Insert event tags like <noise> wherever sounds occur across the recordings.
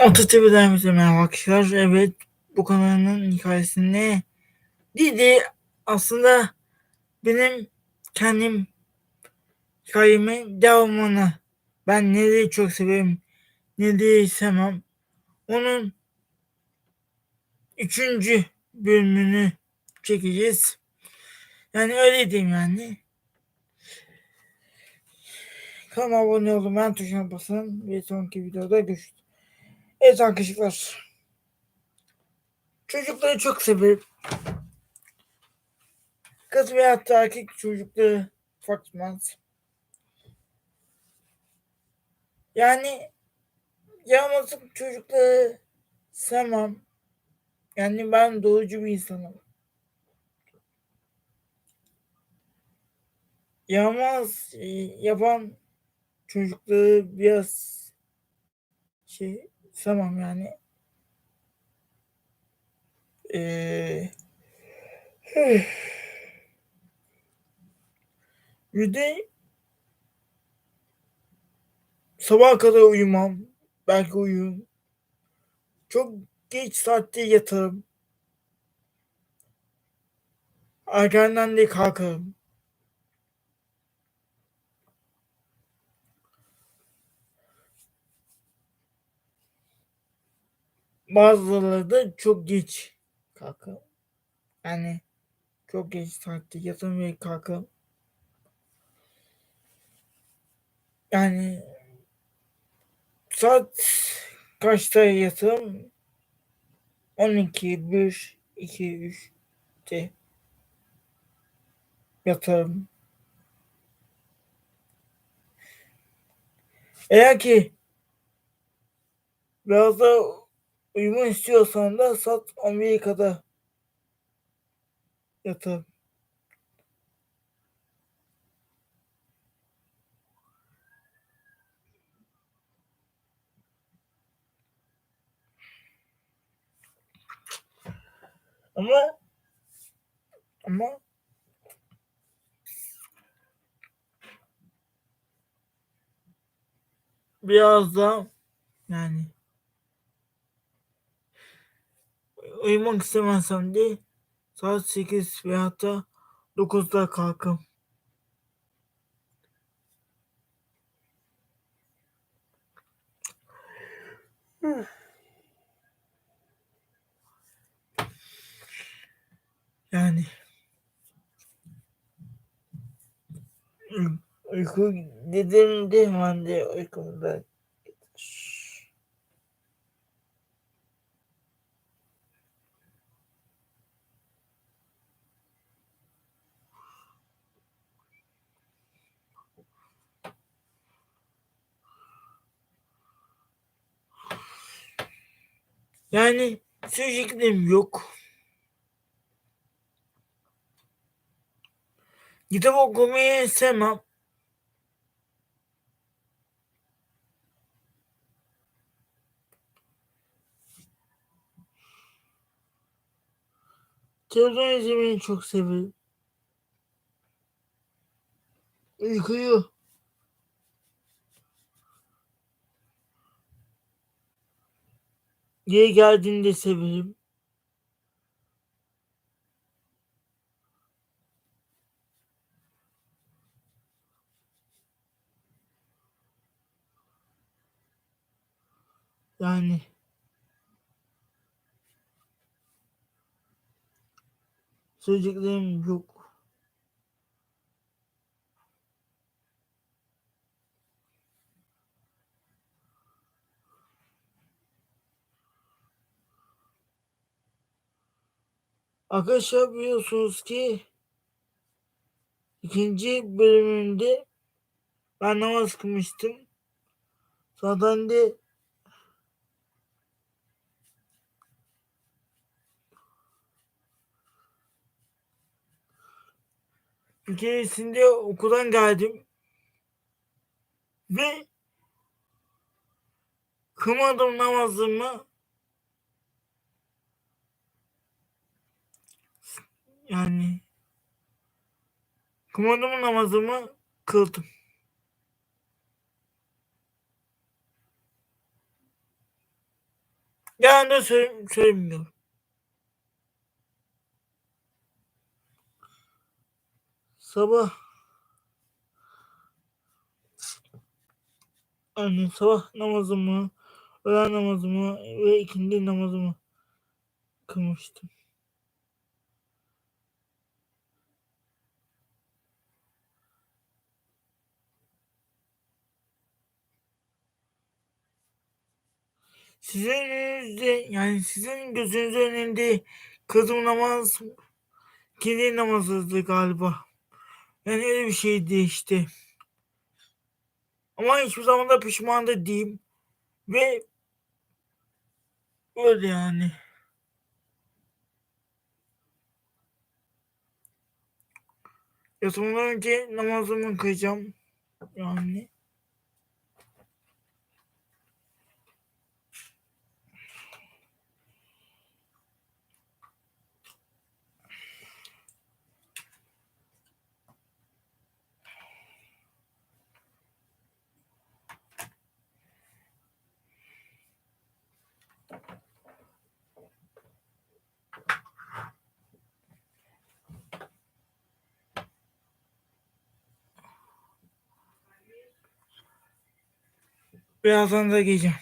Atatürk'den herkese merhaba arkadaşlar. Evet bu kanalın hikayesini Didi aslında benim kendim hikayemin devamını ben nereyi çok severim nereyi sevmem onun üçüncü bölümünü çekeceğiz. Yani öyle diyeyim yani. Kanalıma abone olun, ben tuşuna basın ve sonraki videoda görüşürüz. Evet arkadaşlar. Çocukları çok severim. Kız ve erkek çocukları fark etmez. Yani yalnızlık çocukları sevmem. Yani ben doğucu bir insanım. Yalnız e, yapan çocukları biraz şey sevmem yani. Ee, <sighs> bir de sabah kadar uyumam. Belki uyurum. Çok geç saatte yatarım. Erkenden de kalkarım. Bazıları da çok geç kalkarım. Yani çok geç saatte yatarım ve kalkarım. Yani saat kaçta yatarım? 12, 1, 2, 3 de yatarım. Eğer ki biraz da uyumak istiyorsan da saat 11'e kadar yatarım. Ama ama biraz da yani uyumak istemezsem de saat 8 veyahut da 9'da kalkım. Yani uyku dediğimde hemen de uykumda gider. Yani söyleyeceklerim yok. Kitap okumayı sevmem. Televizyon izlemeyi çok severim. Uykuyu Yeri geldiğinde severim. Yani söyleyeceklerim yok. Arkadaşlar biliyorsunuz ki ikinci bölümünde ben namaz kılmıştım. Zaten de bir okuldan geldim ve kılmadım namazımı yani kılmadım namazımı kıldım. Yalan da söyle, söylemiyorum. Sabah yani sabah namazımı, öğlen namazımı ve ikindi namazımı kılmıştım. Sizin önünüzde yani sizin gözünüzün önünde kızım namaz kendi namazıydı galiba. Yani öyle bir şeydi işte. Ama hiçbir zaman da pişman da değilim. Ve öyle yani. Yatmadan önce namazımı kılacağım. Yani. Birazdan da geleceğim.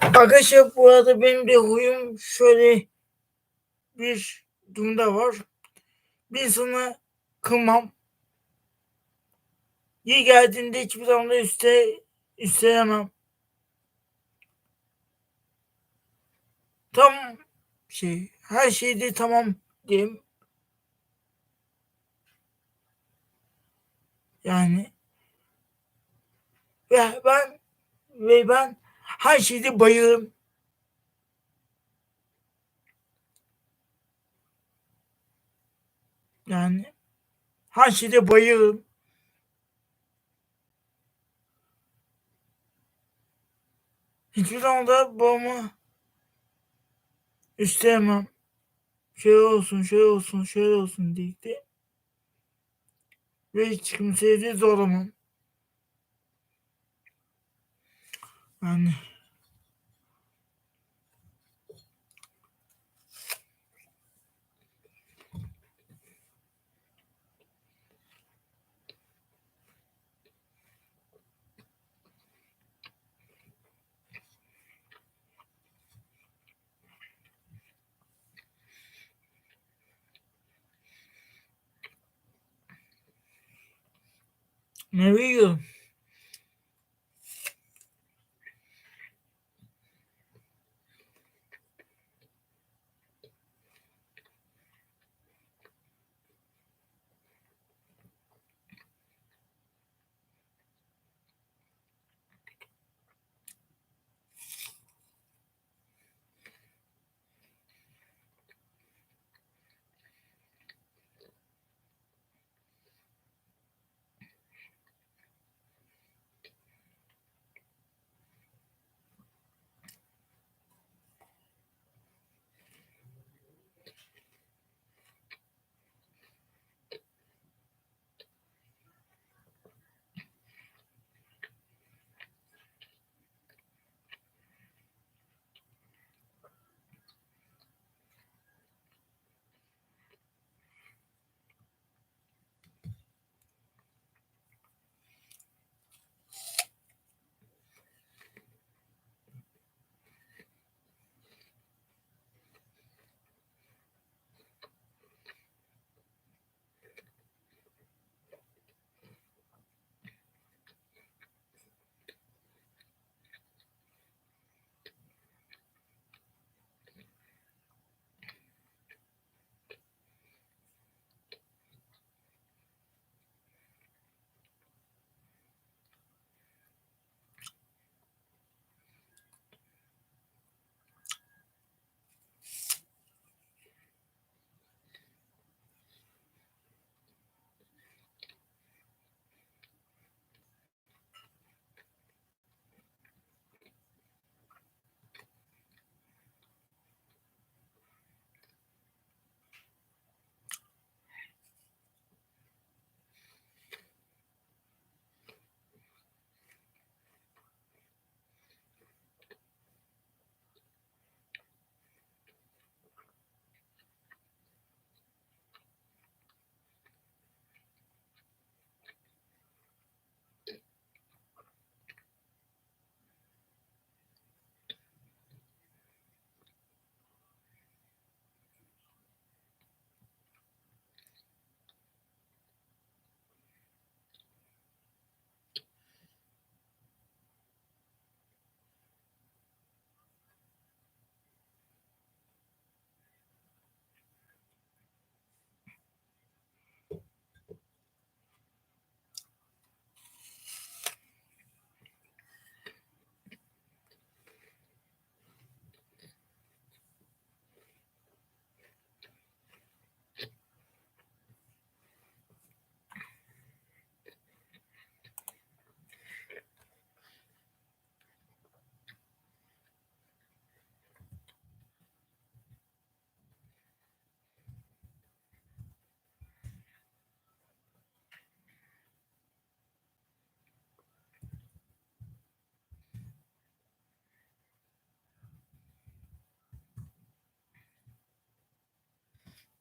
Arkadaşlar bu arada benim de huyum şöyle bir durumda var. Bir insana kılmam. İyi geldiğinde hiçbir zaman da üste, üstelemem. Tam şey, her şeyde tamam diyeyim. Yani ve ben ve ben her şeyde bayılırım. Yani her şeyde bayılırım. Hiçbir zaman da babama istemem. Şey olsun, şey olsun, şey olsun deyip ve hiç kimseyi de zorlamam. han me olvido.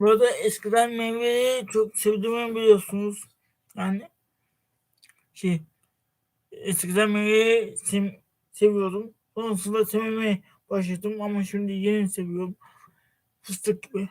Bu arada eskiden meyveyi çok sevdiğimi biliyorsunuz. Yani şey eskiden meyveyi sev, seviyordum. Sonrasında sevmemeye başladım ama şimdi yeni seviyorum. Fıstık gibi.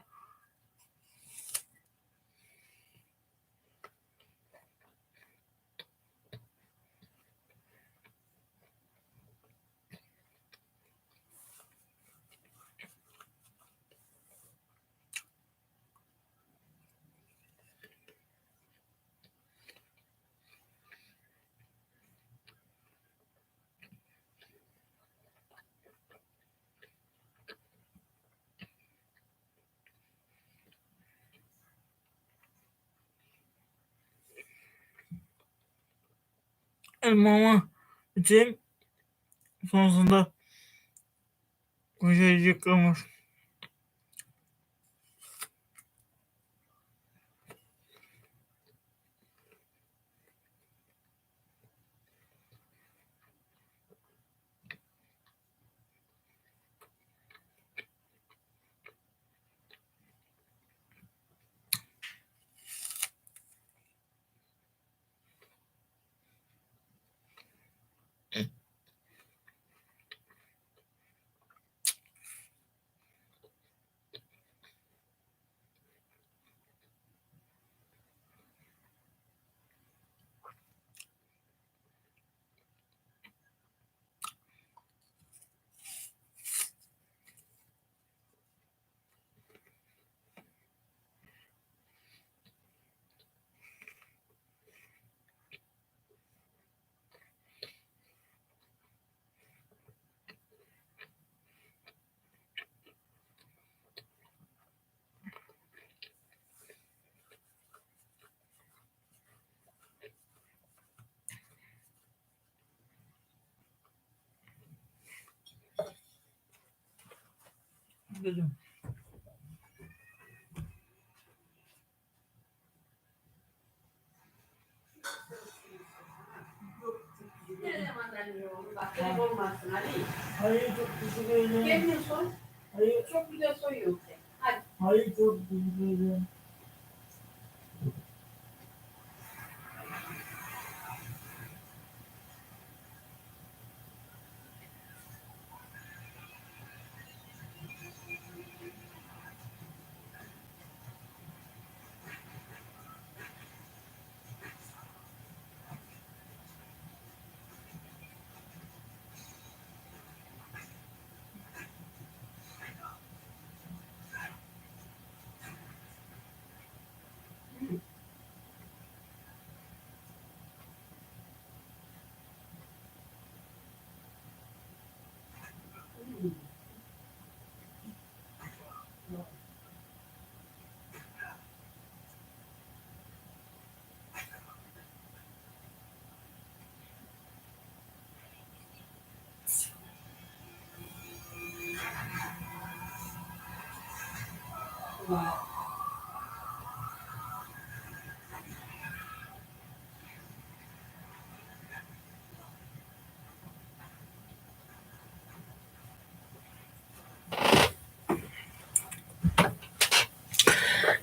Elmamı bitireyim. Sonrasında koşacaklarım mandalina olur? Bak benim olmazsın Ali. Hayır çok. Kendin soy. Hayır, Çok güzel soyuyorsun sen. Hadi. hayır çok ederim.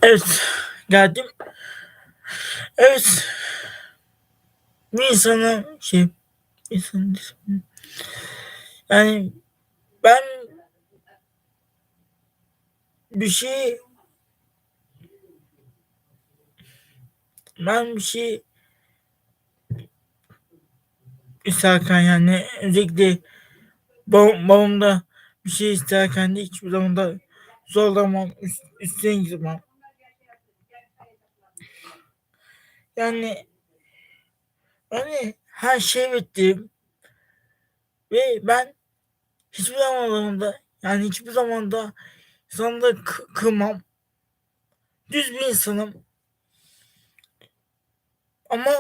Evet geldim. Evet. Bir insanın şey ismi- yani ben bir şey ben bir şey isterken yani özellikle babam, babam da bir şey isterken de hiçbir zaman da zorlamam, üst, üstüne gitmem. Yani hani her şey bittim ve ben hiçbir zaman da yani hiçbir zaman da insanları kı- kırmam. Düz bir insanım. Ama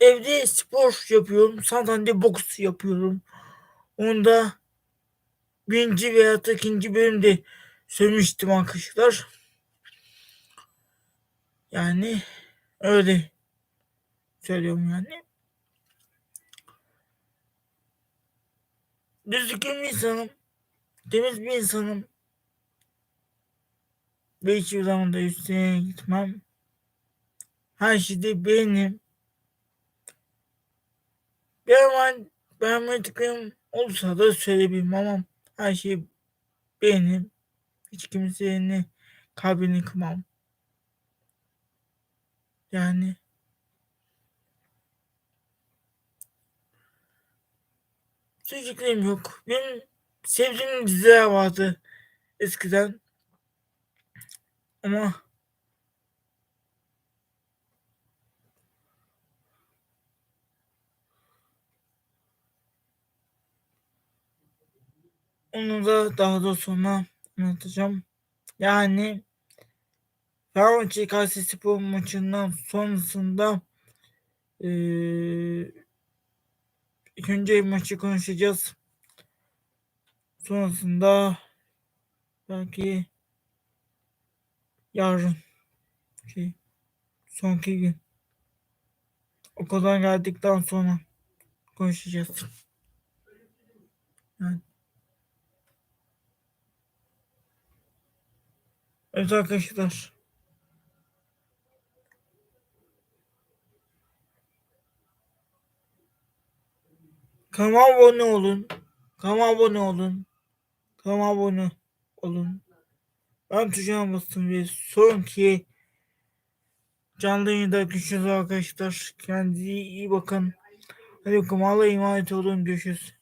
evde spor yapıyorum. Santander boks yapıyorum. Onu da birinci veya ikinci bölümde söylemiştim arkadaşlar. Yani öyle söylüyorum yani. Düzgün bir insanım. Temiz bir insanım. Ve hiçbir zaman da üstüne gitmem. Beğenim. Bir zaman beğenmediklerim olursa da söyleyebilirim ama her şey beğenim. Hiç kimsenin kalbini kırmam. Yani Söyleyeceklerim yok. Benim sevdiğim diziler vardı eskiden. Ama onu da daha da sonra anlatacağım. Yani Fenerbahçe Kayserispor maçından sonrasında eee ilk önce maçı konuşacağız. Sonrasında belki yarın şey sonki gün okuldan geldikten sonra konuşacağız. Yani. Evet arkadaşlar. Kanalıma abone olun. Kanalıma abone olun. Kanalıma abone olun. Ben tuşuna bastım ve sonraki canlı yayında görüşürüz arkadaşlar. Kendinize iyi bakın. Hadi kumala emanet olun. Görüşürüz.